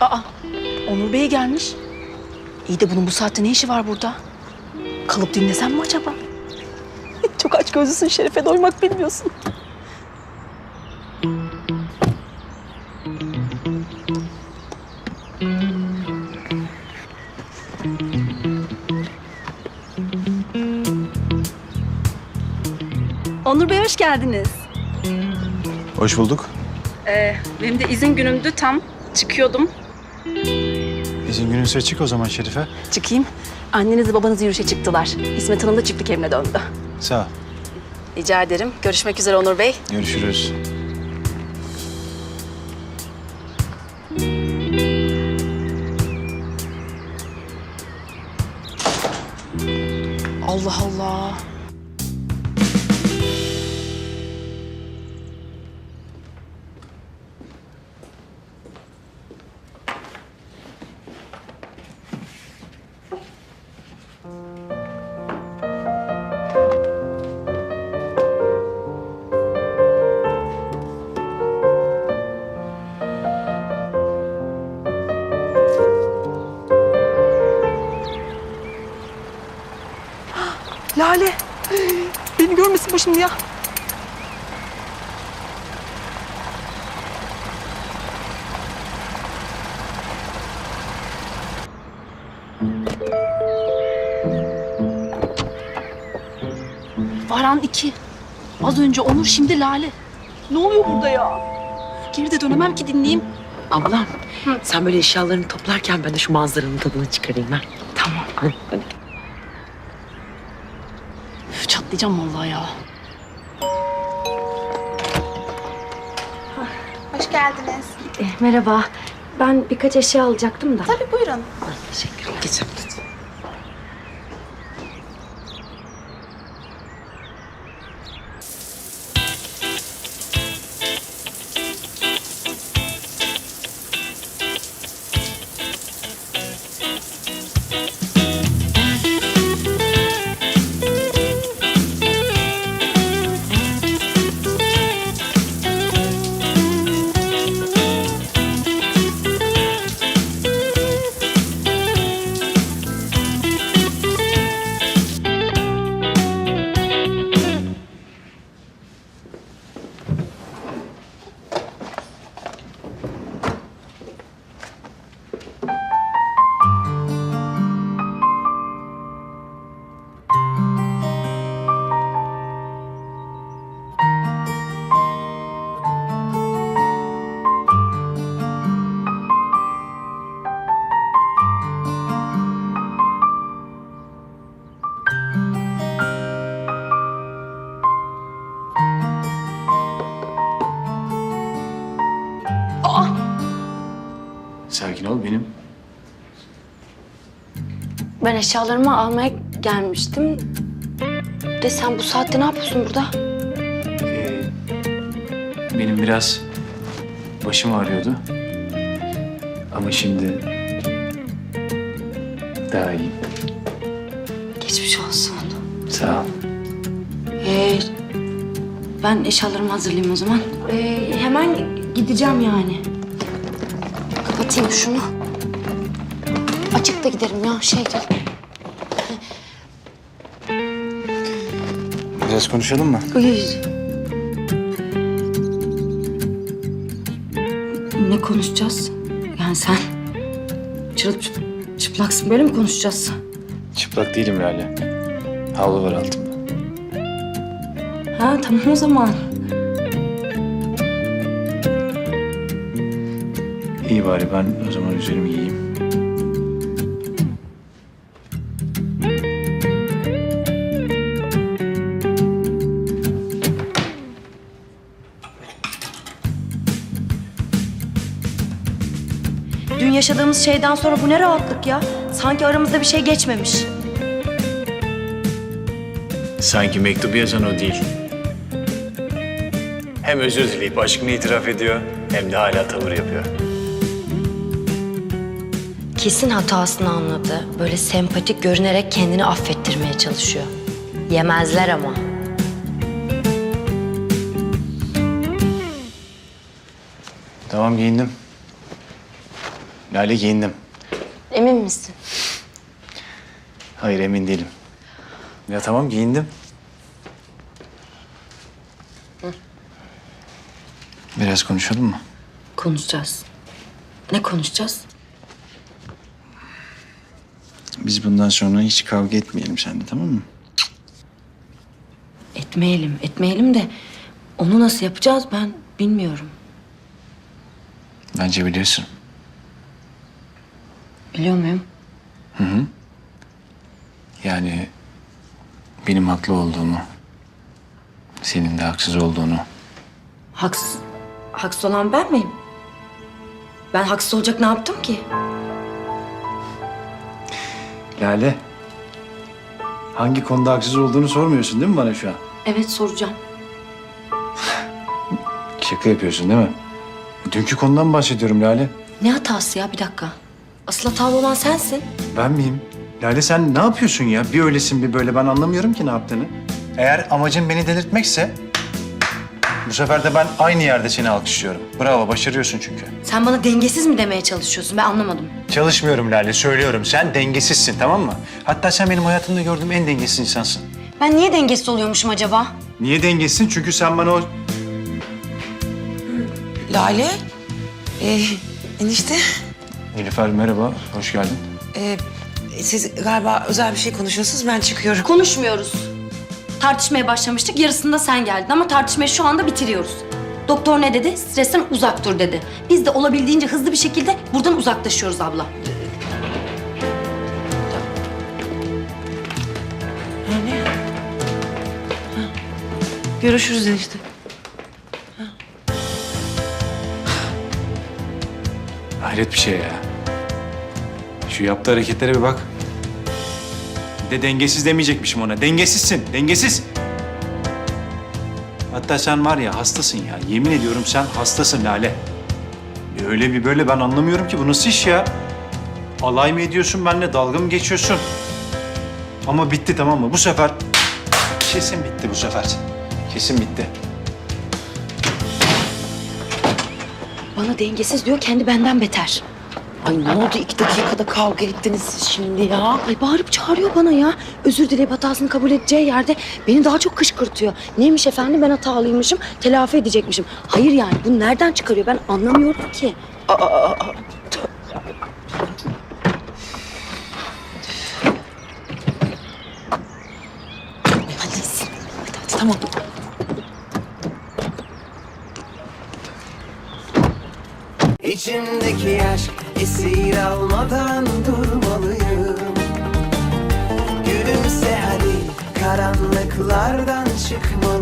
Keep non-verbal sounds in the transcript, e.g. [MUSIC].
Aa, Onur Bey gelmiş. İyi de bunun bu saatte ne işi var burada? Kalıp dinlesem mi acaba? [LAUGHS] Çok aç gözlüsün Şerife doymak bilmiyorsun. Onur Bey hoş geldiniz. Hoş bulduk. Ee, benim de izin günümdü tam. Çıkıyordum. İzin gününse çık o zaman Şerife. Çıkayım. Anneniz babanız yürüyüşe çıktılar. İsmet Hanım da çiftlik evine döndü. Sağ ol. Rica ederim. Görüşmek üzere Onur Bey. Görüşürüz. Allah Allah. Lale. Beni görmesin bu şimdi ya. Varan iki. Az önce Onur şimdi Lale. Ne oluyor burada ya? Geri de dönemem ki dinleyeyim. Ablam sen böyle eşyalarını toplarken ben de şu manzaranın tadını çıkarayım ha. Tamam. Hadi. Üf, çatlayacağım vallahi ya. Hoş geldiniz. Eh, merhaba. Ben birkaç eşya alacaktım da. Tabii buyurun. Teşekkür ederim. Geçelim. Ben eşyalarımı almaya gelmiştim. De sen bu saatte ne yapıyorsun burada? Ee, benim biraz başım ağrıyordu. Ama şimdi daha iyiyim. Geçmiş olsun. Sağ ol. Ee, ben eşyalarımı hazırlayayım o zaman. Ee, hemen gideceğim yani. Kapatayım şunu. Açık da giderim ya şey değil. Biraz konuşalım mı? Uy. Ne konuşacağız? Yani sen çırılıp çıp- çıplaksın böyle mi konuşacağız? Çıplak değilim Lale. Havlu var altımda. Ha tamam o zaman. İyi bari ben o zaman üzerimi giyeyim. Yaşadığımız şeyden sonra bu ne rahatlık ya. Sanki aramızda bir şey geçmemiş. Sanki mektubu yazan o değil. Hem özür dileyip aşkını itiraf ediyor hem de hala tavır yapıyor. Kesin hatasını anladı. Böyle sempatik görünerek kendini affettirmeye çalışıyor. Yemezler ama. Tamam giyindim. Lale giyindim. Emin misin? Hayır emin değilim. Ya tamam giyindim. Biraz konuşalım mı? Konuşacağız. Ne konuşacağız? Biz bundan sonra hiç kavga etmeyelim seninle tamam mı? Etmeyelim, etmeyelim de onu nasıl yapacağız ben bilmiyorum. Bence biliyorsun. Biliyor muyum? Yani benim haklı olduğumu, senin de haksız olduğunu. Haksız, haksız olan ben miyim? Ben haksız olacak ne yaptım ki? Lale, hangi konuda haksız olduğunu sormuyorsun değil mi bana şu an? Evet soracağım. Şaka yapıyorsun değil mi? Dünkü konudan bahsediyorum Lale. Ne hatası ya bir dakika. Asıl hatalı olan sensin. Ben miyim? Lale sen ne yapıyorsun ya? Bir öylesin bir böyle ben anlamıyorum ki ne yaptığını. Eğer amacın beni delirtmekse bu sefer de ben aynı yerde seni alkışlıyorum. Bravo başarıyorsun çünkü. Sen bana dengesiz mi demeye çalışıyorsun? Ben anlamadım. Çalışmıyorum Lale söylüyorum. Sen dengesizsin tamam mı? Hatta sen benim hayatımda gördüğüm en dengesiz insansın. Ben niye dengesiz oluyormuşum acaba? Niye dengesizsin? Çünkü sen bana o... Lale. Ee, enişte. Nilüfer merhaba, hoş geldin. ee, siz galiba özel bir şey konuşuyorsunuz. Ben çıkıyorum. Konuşmuyoruz. Tartışmaya başlamıştık. Yarısında sen geldin ama tartışmayı şu anda bitiriyoruz. Doktor ne dedi? Stresten uzak dur dedi. Biz de olabildiğince hızlı bir şekilde buradan uzaklaşıyoruz abla. Görüşürüz enişte. Hayret bir şey ya. Şu yaptığı hareketlere bir bak. Bir de dengesiz demeyecekmişim ona. Dengesizsin, dengesiz. Hatta sen var ya hastasın ya. Yemin ediyorum sen hastasın Lale. Bir öyle bir böyle ben anlamıyorum ki bu nasıl iş ya? Alay mı ediyorsun benimle, dalga mı geçiyorsun? Ama bitti tamam mı? Bu sefer kesin bitti bu sefer. Kesin bitti. Bana dengesiz diyor, kendi benden beter. Ay ne oldu? iki dakikada kavga ettiniz siz şimdi ya. Ay bağırıp çağırıyor bana ya. Özür dileyip hatasını kabul edeceği yerde beni daha çok kışkırtıyor. Neymiş efendim ben hatalıymışım, telafi edecekmişim. Hayır yani bu nereden çıkarıyor ben anlamıyorum ki. Hadi, hadi, hadi tamam. İçimdeki aşk esir almadan durmalıyım. Gülümse hadi karanlıklardan çıkmalıyım